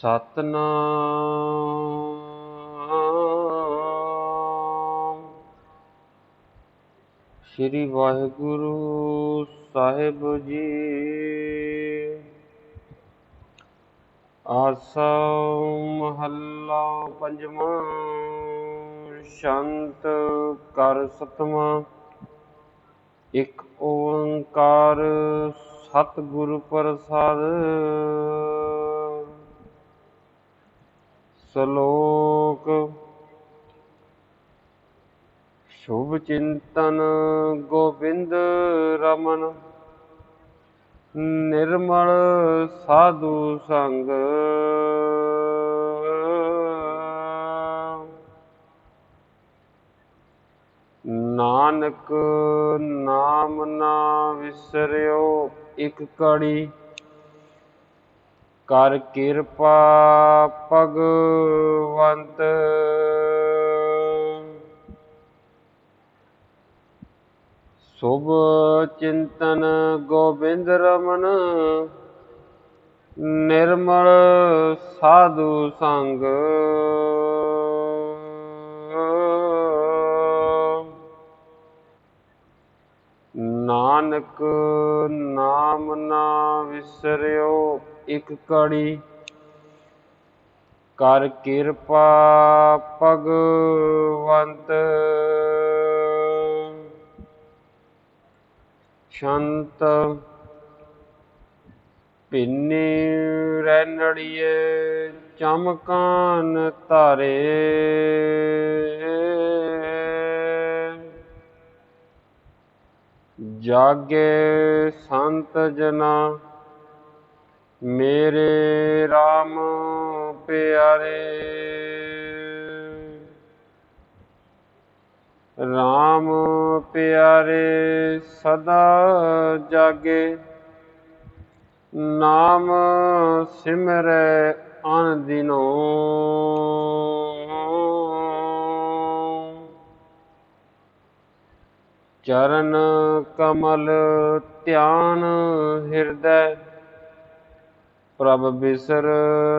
ਸਤਨਾਮ। ਸ੍ਰੀ ਵਾਹਿਗੁਰੂ ਸਾਹਿਬ ਜੀ। ਆਸਾ ਮਹੱਲਾ ਪੰਜਵਾਂ, ਸ਼ੰਤ ਕਰ ਸਤਵਾਂ। ਇੱਕ ਓੰਕਾਰ ਸਤਿਗੁਰ ਪ੍ਰਸਾਦ। ਸ਼ਲੋਕ। ਸ਼ੁਭ ਚਿੰਤਨ ਗੋਬਿੰਦ ਰਮਨ ਨਿਰਮਲ ਸਾਧੂ ਸੰਗ। ਨਾਨਕ ਨਾਮ ਨਾ ਵਿਸਰਿਓ ਇੱਕ ਕੜੀ ਕਰ ਕਿਰਪਾ ਭਗਵੰਤ। ਸੁਭ ਚਿੰਤਨ ਗੋਬਿੰਦ ਰਮਨ ਨਿਰਮਲ ਸਾਧੂ ਸੰਗ। ਨਾਨਕ ਨਾਮ ਨਾ ਵਿਸਰਿਓ। ਇਕ ਕੜੀ ਕਰ ਕਿਰਪਾ ਭਗਵੰਤ। ਸ਼ੰਤ ਪਿੰਨੀ ਰੈਣੜੀਏ ਚਮਕਾਨ ਧਾਰੇ। ਜਾਗੇ ਸੰਤ ਜਨਾ ਮੇਰੇ RAM ਪਿਆਰੇ। RAM ਪਿਆਰੇ ਸਦਾ ਜਾਗੇ। ਨਾਮ ਸਿਮਰੈ ਅਨ ਦਿਨੋ ਚਰਨ ਕਮਲ ਧਿਆਨ ਹਿਰਦੈ। ਪ੍ਰਭ ਬਿਸਰ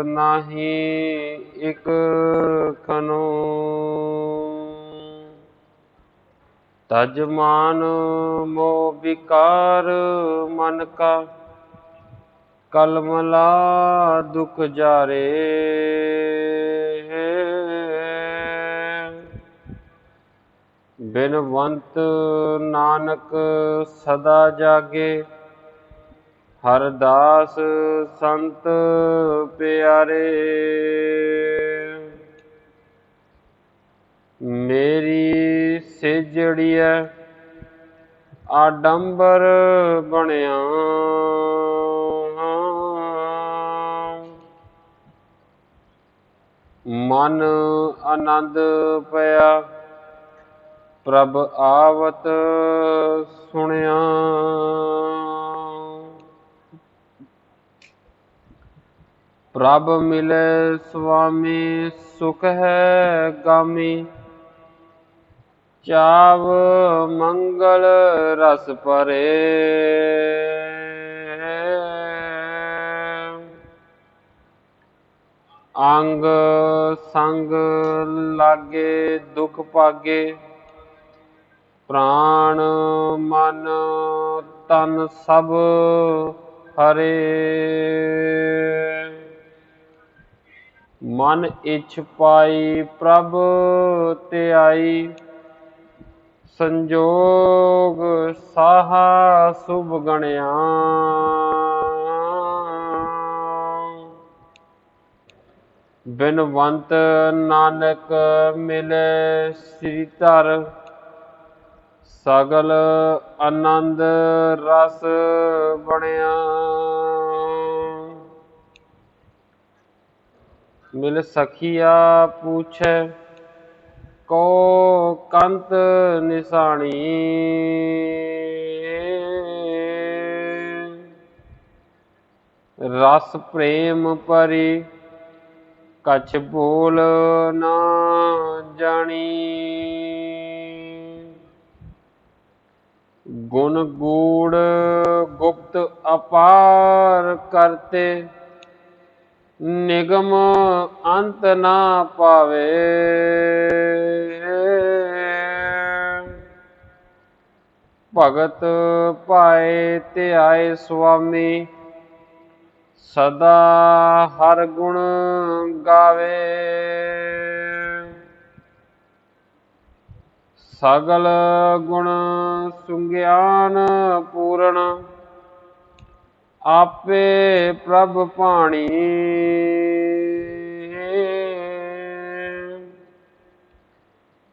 ਨਾਹੀ ਇਕ ਖਨੋ ਤਜ ਮਾਨ ਮੋ ਵਿਕਾਰ ਮਨ ਕਾ ਕਲਮਲਾ ਦੁਖ ਜਾਰੇ। ਬਿਨਵੰਤ ਨਾਨਕ ਸਦਾ ਜਾਗੇ। ਹਰਦਾਸ ਸੰਤ ਪਿਆਰੇ ਮੇਰੀ ਸਿਜੜੀਐ ਆਡੰਬਰ ਬਣਿਆ। ਮਨ ਆਨੰਦ ਪਿਆ ਪ੍ਰਭ ਆਵਤ ਸੁਣਿਆ। ਪ੍ਰਭ ਮਿਲੇ ਸੁਆਮੀ, ਸੁਖ ਹੈ ਗਾਮੀ। ਚਾਵ ਮੰਗਲ ਰਸ ਪਰੇ। ਅੰਗ ਸੰਗ ਲਾਗੇ ਦੁਖ ਪਾਗੇ ਪ੍ਰਾਣ ਮਨ ਤਨ ਸਭ ਹਰੇ। ਮਨ ਇਛ ਪਾਈ ਪ੍ਰਭ ਤੇ ਆਈ ਸੰਜੋਗ ਸਾਹਾ ਸੁਭ ਗਣਿਆ। ਬਿਨਵੰਤ ਨਾਨਕ ਮਿਲੇ ਸ੍ਰੀ ਧਰ। ਸਗਲ ਆਨੰਦ ਰਸ ਬਣਿਆ। ਮਿਲ ਸਖੀਆ ਪੁੱਛੈ ਕੋ ਕੰਤ ਨਿਸਾਣੀ। ਰਸ ਪ੍ਰੇਮ ਪਰੀ, ਕਛ ਬੋਲ ਨਾ ਜਾਣੀ। ਗੁਣ ਗੂੜ ਗੁਪਤ ਅਪਾਰ ਕਰਤੇ ਨਿਗਮ ਅੰਤ ਨਾ ਪਾਵੇ। ਭਗਤ ਪਾਏ ਤੇ ਆਏ ਸੁਆਮੀ, ਸਦਾ ਹਰ ਗੁਣ ਗਾਵੇ। ਸਗਲ ਗੁਣ ਸੁਗਿਆਨ ਪੂਰਨ ਆਪੇ ਪ੍ਰਭ ਪਾਣੀ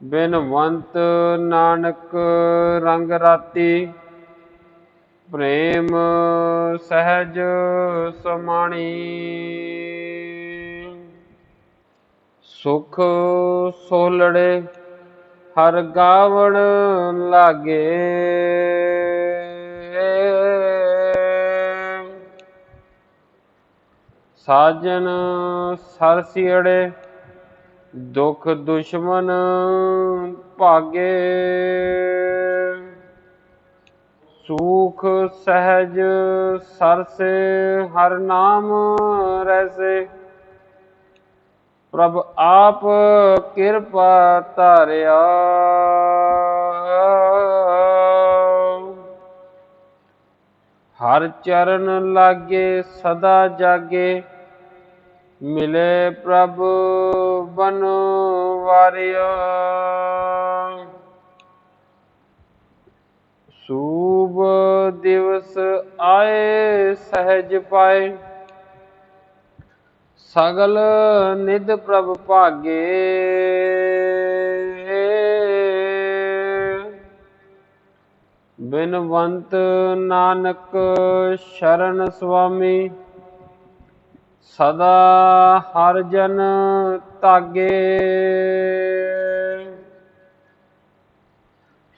ਬਿਨਵੰਤ ਨਾਨਕ ਰੰਗ ਰਾਤੀ, ਪ੍ਰੇਮ ਸਹਿਜ ਸਮਾਣੀ। ਸੁਖ ਸੋਲੜੇ, ਹਰ ਗਾਵਣ ਲਾਗੇ। ਸਾਜਨ ਸਰਸਿੜੇ ਦੁਖ ਦੁਸ਼ਮਨ ਭਾਗੇ। ਸੂਖ ਸਹਿਜ ਸਰਸੇ, ਹਰ ਨਾਮ ਰਸੇ। ਪ੍ਰਭ ਆਪ ਕਿਰਪਾ ਧਾਰਿਆ। ਹਰ ਚਰਨ ਲਾਗੇ ਸਦਾ ਜਾਗੇ। ਮਿਲੇ ਪ੍ਰਭ ਬਨ ਵਾਰਿਆ। ਸੂਬ ਦਿਵਸ ਆਏ ਸਹਿਜ ਪਾਏ। ਸਗਲ ਨਿਧ ਪ੍ਰਭ ਭਾਗੇ। ਬਿਨਵੰਤ ਨਾਨਕ ਸ਼ਰਨ ਸੁਆਮੀ। ਸਦਾ ਹਰ ਜਨ ਤਾਗੇ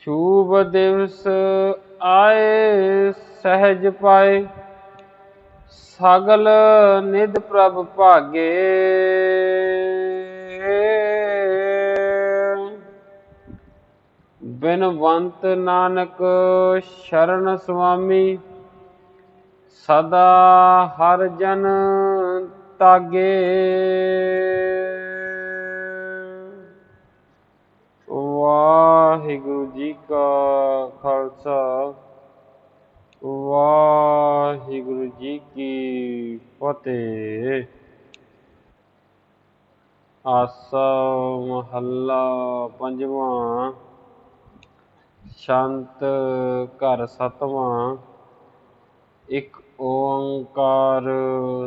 ਸ਼ੂਭ ਦਿਵਸ ਆਏ, ਸਹਿਜ ਪਾਏ, ਸਗਲ ਨਿਧ ਪ੍ਰਭ ਭਾਗੇ। ਬਿਨਵੰਤ ਨਾਨਕ ਸ਼ਰਨ ਸੁਆਮੀ, ਸਦਾ ਹਰ ਜਨ ਤਾਗੇ। ਵਾਹਿਗੁਰੂ ਜੀ ਕਾ ਖਾਲਸਾ, ਵਾਹਿਗੁਰੂ ਜੀ ਕੀ ਫਤਿਹ। ਆਸਾ ਮਹੱਲਾ ਪੰਜਵਾਂ, ਸ਼ਾਂਤ ਘਰ ਸਤਵਾਂ ਇੱਕ ਓੰਕਾਰ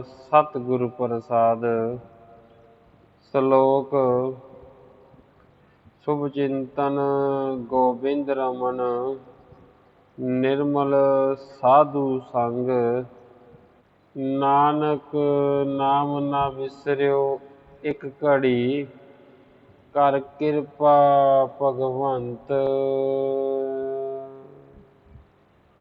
ਸਤਿਗੁਰ ਪ੍ਰਸਾਦ। ਸ਼ਲੋਕ, ਸ਼ੁਭ ਚਿੰਤਨ ਗੋਬਿੰਦ ਰਮਨ, ਨਿਰਮਲ ਸਾਧੂ ਸੰਗ। ਨਾਨਕ ਨਾਮ ਨਾ ਵਿਸਰਿਓ ਇੱਕ ਘੜੀ, ਕਰ ਕਿਰਪਾ ਭਗਵੰਤ।